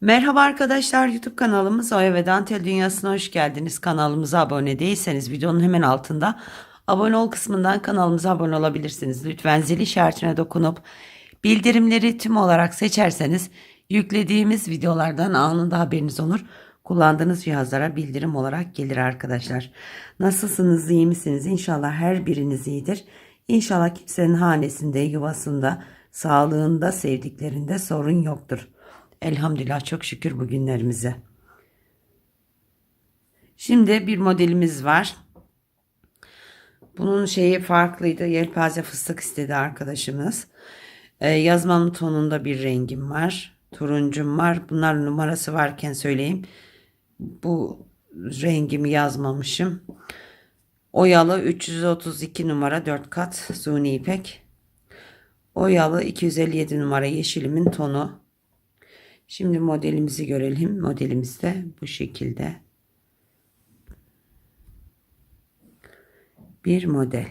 Merhaba arkadaşlar YouTube kanalımız Oya ve Dantel Dünyası'na hoş geldiniz. Kanalımıza abone değilseniz videonun hemen altında abone ol kısmından kanalımıza abone olabilirsiniz. Lütfen zil işaretine dokunup bildirimleri tüm olarak seçerseniz yüklediğimiz videolardan anında haberiniz olur. Kullandığınız cihazlara bildirim olarak gelir arkadaşlar. Nasılsınız, iyi misiniz? İnşallah her biriniz iyidir. İnşallah kimsenin hanesinde, yuvasında, sağlığında, sevdiklerinde sorun yoktur. Elhamdülillah çok şükür bugünlerimize. Şimdi bir modelimiz var. Bunun şeyi farklıydı. Yelpaze fıstık istedi arkadaşımız. Ee, yazmam tonunda bir rengim var. Turuncum var. Bunlar numarası varken söyleyeyim. Bu rengimi yazmamışım. Oyalı 332 numara 4 kat suni ipek. Oyalı 257 numara yeşilimin tonu. Şimdi modelimizi görelim. Modelimiz de bu şekilde. Bir model.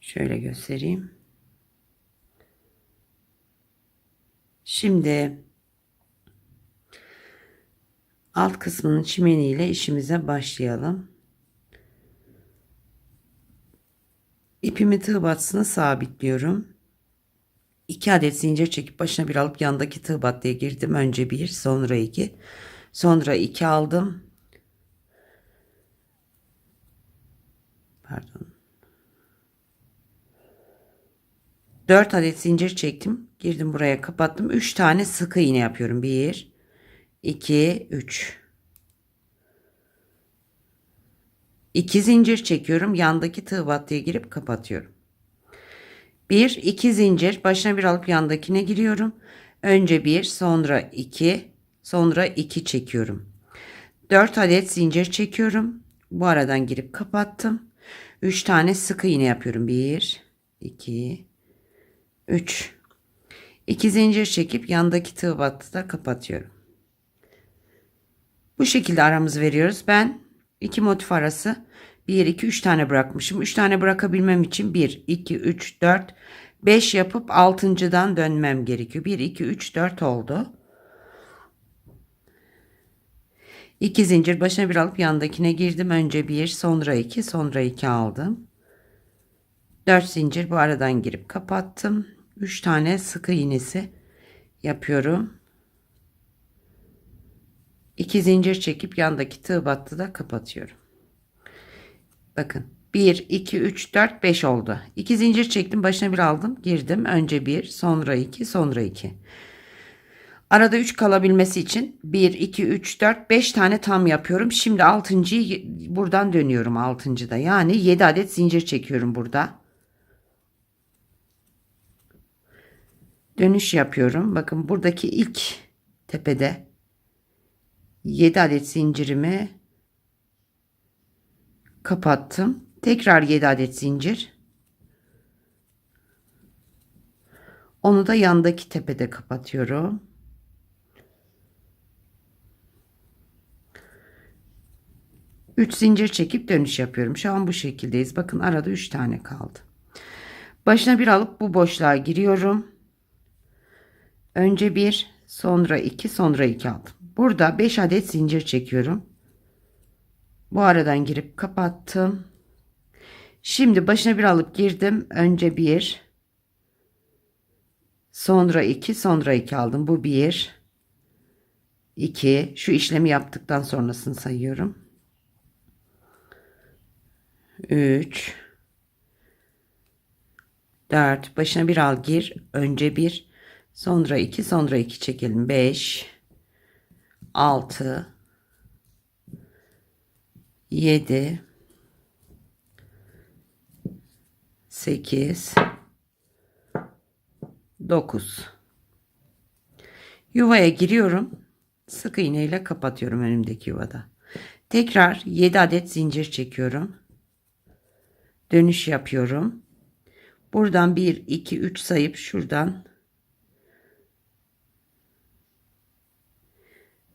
Şöyle göstereyim. Şimdi alt kısmının çimeniyle işimize başlayalım. İpimi tığ batısına sabitliyorum. 2 adet zincir çekip başına bir alıp yandaki tığ battıya girdim. Önce bir, sonra iki, sonra iki aldım. Pardon. 4 adet zincir çektim. Girdim buraya kapattım. 3 tane sık iğne yapıyorum. 1 2 3 2 zincir çekiyorum. Yandaki tığ battıya girip kapatıyorum. 1 2 zincir başına bir alıp yandakine giriyorum. Önce 1 sonra 2 sonra 2 çekiyorum. 4 adet zincir çekiyorum. Bu aradan girip kapattım. 3 tane sık iğne yapıyorum. 1 2 3 2 zincir çekip yandaki tığ battıda kapatıyorum. Bu şekilde aramızı veriyoruz. Ben iki motif arası 1, 2, 3 tane bırakmışım. 3 tane bırakabilmem için 1, 2, 3, 4, 5 yapıp 6.dan dönmem gerekiyor. 1, 2, 3, 4 oldu. 2 zincir başına bir alıp yandakine girdim. Önce 1, sonra 2, sonra 2 aldım. 4 zincir bu aradan girip kapattım. 3 tane sık iğnesi yapıyorum. 2 zincir çekip yandaki tığ battıda kapatıyorum. Bakın 1, 2, 3, 4, 5 oldu. 2 zincir çektim başına bir aldım girdim. Önce 1 sonra 2 sonra 2. Arada 3 kalabilmesi için 1, 2, 3, 4, 5 tane tam yapıyorum. Şimdi 6.yı buradan dönüyorum 6.da. Yani 7 adet zincir çekiyorum burada. Dönüş yapıyorum. Bakın buradaki ilk tepede 7 adet zincirimi kapattım. Tekrar 7 adet zincir. Onu da yandaki tepede kapatıyorum. Üç zincir çekip dönüş yapıyorum. Şu an bu şekildeyiz. Bakın arada üç tane kaldı. Başına bir alıp bu boşluğa giriyorum. Önce bir, sonra iki, sonra iki aldım. Burada beş adet zincir çekiyorum. Bu aradan girip kapattım. Şimdi başına bir alıp girdim. Önce bir. Sonra iki. Sonra iki aldım. Bu bir. iki. Şu işlemi yaptıktan sonrasını sayıyorum. Üç. Dört. Başına bir al gir. Önce bir. Sonra iki. Sonra iki çekelim. Beş. Altı. 7 8 9 Yuvaya giriyorum. Sık iğne ile kapatıyorum önümdeki yuvada. Tekrar 7 adet zincir çekiyorum. Dönüş yapıyorum. Buradan 1 2 3 sayıp şuradan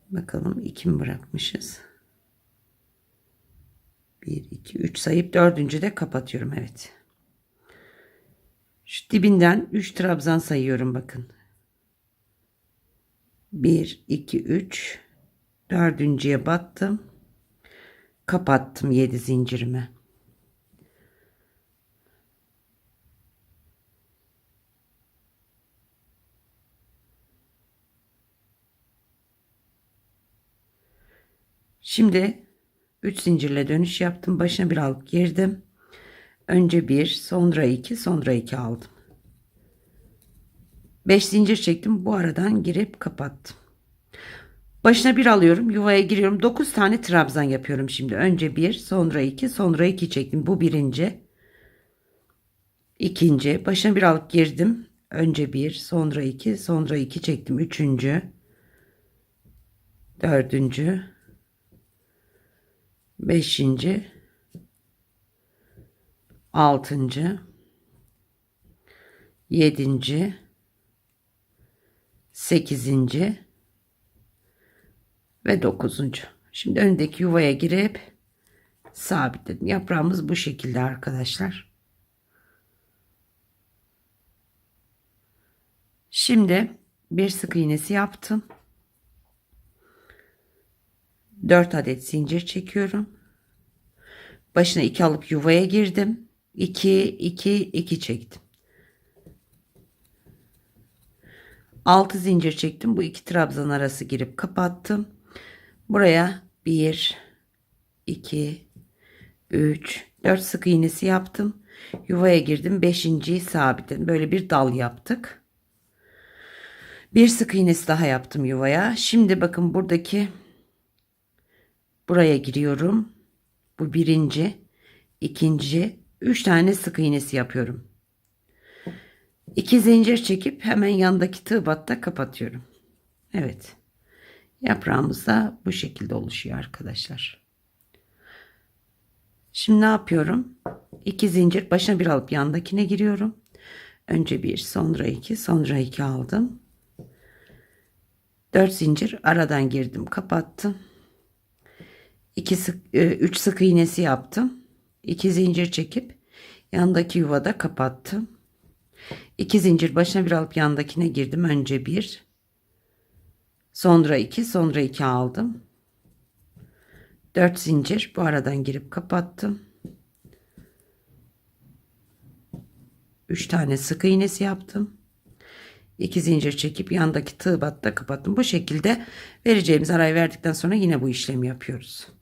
bakalım 2 mi bırakmışız? 1, 2, 3 sayıp dördüncü de kapatıyorum. Evet. Şu dibinden 3 trabzan sayıyorum bakın. 1 2 3 dördüncüye battım kapattım 7 zincirimi Şimdi 3 zincirle dönüş yaptım. Başına bir alıp girdim. Önce 1, sonra 2, sonra 2 aldım. 5 zincir çektim. Bu aradan girip kapattım. Başına bir alıyorum. Yuvaya giriyorum. 9 tane trabzan yapıyorum şimdi. Önce 1, sonra 2, sonra 2 çektim. Bu birinci. İkinci. Başına bir alıp girdim. Önce 1, sonra 2, sonra 2 çektim. Üçüncü. Dördüncü. Beşinci. Altıncı. Yedinci. Sekizinci. Ve dokuzuncu. Şimdi öndeki yuvaya girip sabitledim. Yaprağımız bu şekilde arkadaşlar. Şimdi bir sık iğnesi yaptım. 4 adet zincir çekiyorum. Başına 2 alıp yuvaya girdim. 2 2 2 çektim. 6 zincir çektim. Bu iki trabzan arası girip kapattım. Buraya 1 2 3 4 sık iğnesi yaptım. Yuvaya girdim. 5.yi sabitledim. Böyle bir dal yaptık. Bir sık iğnesi daha yaptım yuvaya. Şimdi bakın buradaki Buraya giriyorum. Bu birinci, ikinci, üç tane sık iğnesi yapıyorum. İki zincir çekip hemen yandaki tığ batta kapatıyorum. Evet. Yaprağımız da bu şekilde oluşuyor arkadaşlar. Şimdi ne yapıyorum? İki zincir başına bir alıp yandakine giriyorum. Önce bir, sonra iki, sonra iki aldım. Dört zincir aradan girdim, kapattım. 2 sık 3 e, sık iğnesi yaptım. 2 zincir çekip yandaki yuvada kapattım. 2 zincir başına bir alıp yandakine girdim. Önce 1 sonra 2 sonra 2 aldım. 4 zincir bu aradan girip kapattım. 3 tane sık iğnesi yaptım. 2 zincir çekip yandaki tığ batta kapattım. Bu şekilde vereceğimiz arayı verdikten sonra yine bu işlemi yapıyoruz.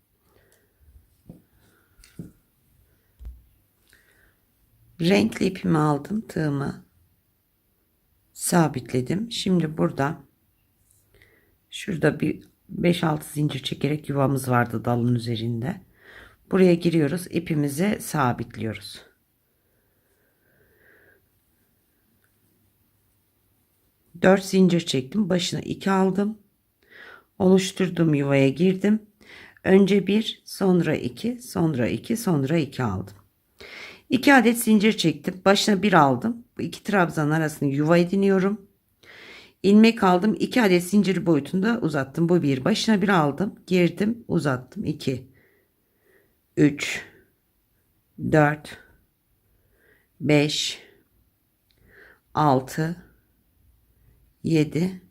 Renkli ipimi aldım. Tığımı sabitledim. Şimdi burada şurada bir 5-6 zincir çekerek yuvamız vardı dalın üzerinde. Buraya giriyoruz. ipimizi sabitliyoruz. Dört zincir çektim. Başına iki aldım. Oluşturduğum yuvaya girdim. Önce bir, sonra iki, sonra iki, sonra iki aldım. 2 adet zincir çektim. Başına bir aldım. Bu iki trabzan arasını yuva ediniyorum. ilmek aldım. 2 adet zincir boyutunda uzattım. Bu bir. Başına bir aldım. Girdim. Uzattım. 2 3 4 5 6 7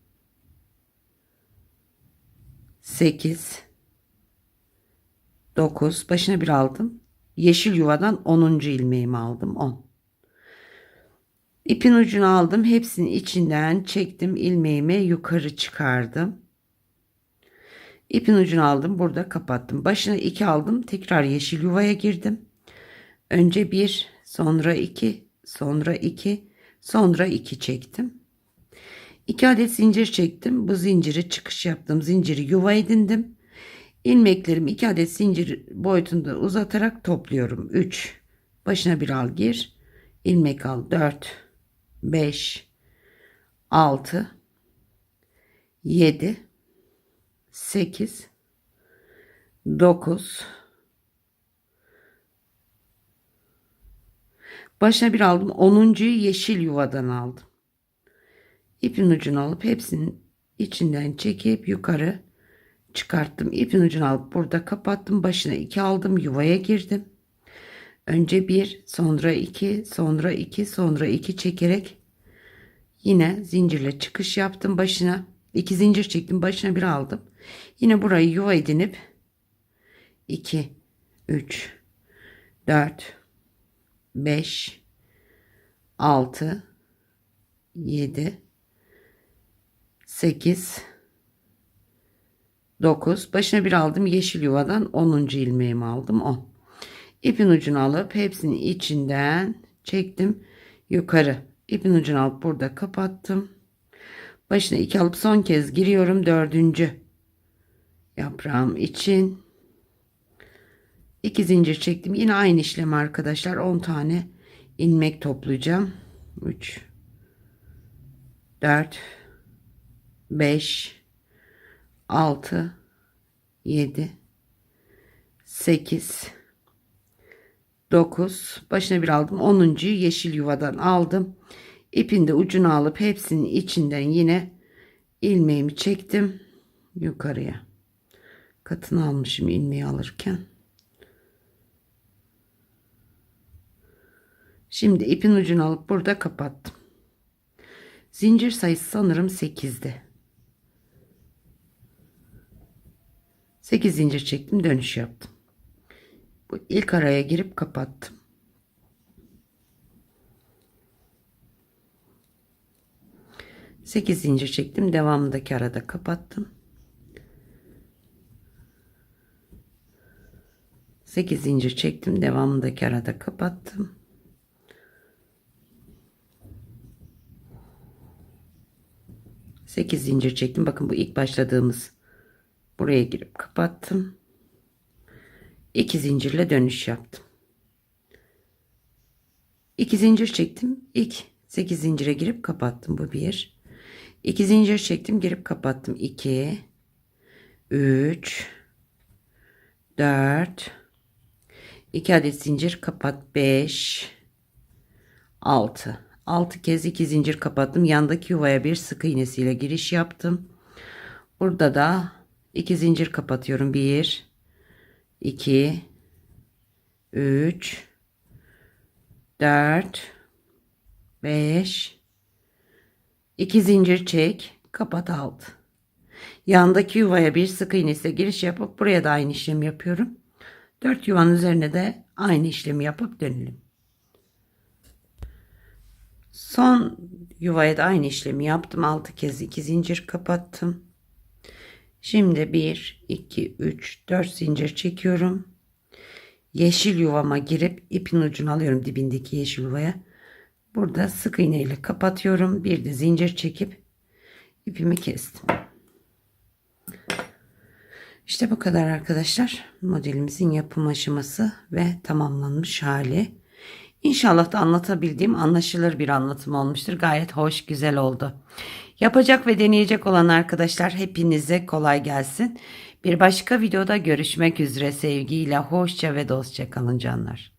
8 9 başına bir aldım yeşil yuvadan 10. ilmeğimi aldım 10. İpin ucunu aldım. Hepsini içinden çektim. ilmeğimi yukarı çıkardım. İpin ucunu aldım. Burada kapattım. Başına 2 aldım. Tekrar yeşil yuvaya girdim. Önce 1, sonra 2, sonra 2, sonra 2 çektim. 2 adet zincir çektim. Bu zinciri çıkış yaptım. Zinciri yuva edindim ilmeklerimi 2 adet zincir boyutunda uzatarak topluyorum. 3 başına bir al gir. ilmek al 4 5 6 7 8 9 Başına bir aldım. 10.yu yeşil yuvadan aldım. İpin ucunu alıp hepsinin içinden çekip yukarı çıkarttım. ipin ucunu alıp burada kapattım. Başına iki aldım. Yuvaya girdim. Önce bir, sonra iki, sonra iki, sonra iki çekerek yine zincirle çıkış yaptım başına. İki zincir çektim. Başına bir aldım. Yine burayı yuva edinip 2 3 4 5 6 7 8 9 başına bir aldım yeşil yuvadan 10. ilmeğimi aldım 10 ipin ucunu alıp hepsini içinden çektim yukarı. İpin ucunu alıp burada kapattım. Başına 2 alıp son kez giriyorum dördüncü yaprağım için. 2 zincir çektim yine aynı işlem arkadaşlar. 10 tane ilmek toplayacağım. 3 4 5 6 7 8 9 başına bir aldım. 10. yeşil yuvadan aldım. İpin de ucunu alıp hepsinin içinden yine ilmeğimi çektim yukarıya. Katını almışım ilmeği alırken. Şimdi ipin ucunu alıp burada kapattım. Zincir sayısı sanırım 8'di 8 zincir çektim dönüş yaptım. Bu ilk araya girip kapattım. Sekiz zincir çektim devamındaki arada kapattım. 8 zincir çektim devamındaki arada kapattım. Sekiz zincir çektim. Bakın bu ilk başladığımız buraya girip kapattım. 2 zincirle dönüş yaptım. 2 zincir çektim. İlk 8 zincire girip kapattım. Bu bir. 2 zincir çektim girip kapattım. 2 3 4 2 adet zincir kapat. 5 6 6 kez 2 zincir kapattım. Yandaki yuvaya bir sık iğnesiyle giriş yaptım. Burada da 2 zincir kapatıyorum 1 2 3 4 5 2 zincir çek kapat alt yandaki yuvaya bir sık iğnesiyle giriş yapıp buraya da aynı işlemi yapıyorum 4 yuvanın üzerine de aynı işlemi yapıp dönelim. Son yuvaya da aynı işlemi yaptım. 6 kez 2 zincir kapattım. Şimdi 1, 2, 3, 4 zincir çekiyorum. Yeşil yuvama girip ipin ucunu alıyorum dibindeki yeşil yuvaya. Burada sık iğne ile kapatıyorum. Bir de zincir çekip ipimi kestim. İşte bu kadar arkadaşlar. Modelimizin yapım aşaması ve tamamlanmış hali. İnşallah da anlatabildiğim anlaşılır bir anlatım olmuştur. Gayet hoş, güzel oldu. Yapacak ve deneyecek olan arkadaşlar hepinize kolay gelsin. Bir başka videoda görüşmek üzere sevgiyle hoşça ve dostça kalın canlar.